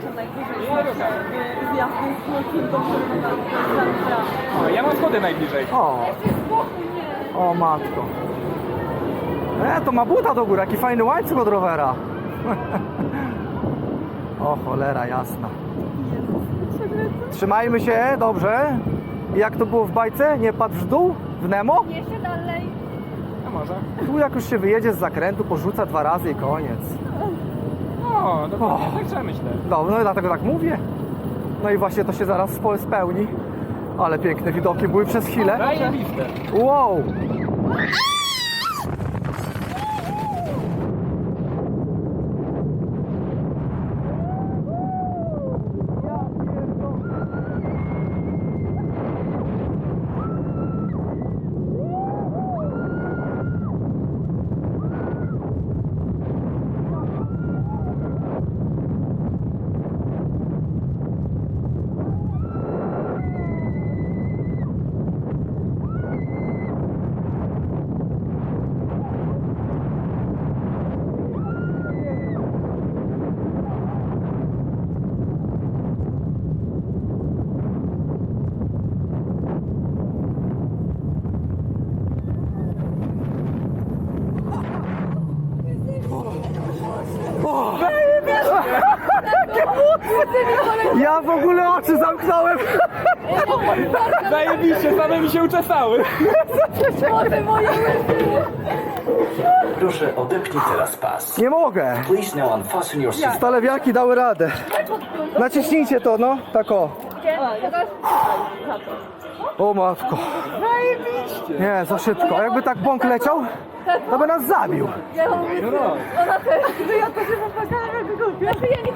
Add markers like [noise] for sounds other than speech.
jeszcze najwyżej z jasnym smokiem do. O, ja mam schody najbliżej. O, o matko. E, to ma buta do góry, jaki fajny łańcuch od rowera. [laughs] o cholera jasna. Trzymajmy się, dobrze. I Jak to było w bajce? Nie patrz w dół? W Nemo? Jeszcze dalej. A może? Tu jak już się wyjedzie z zakrętu, porzuca dwa razy i koniec. O, dokładnie, tak trzeba myśleć. No, no i dlatego tak mówię. No i właśnie to się zaraz spo- spełni. Ale piękne widoki były przez chwilę. Zajebiste. Wow! Ja w ogóle oczy zamknąłem. Zajebiście, same mi się uczesały. Proszę odepnij teraz pas. Nie mogę. Please now unfasten your seat. Stalewiaki dały radę. Naciśnijcie to, no. Tak o. O matko. Nie, za szybko. A jakby tak bąk leciał, to by nas zabił. Ja mówię, ona też, że ja to się popłakałam jak głupia. Ja nie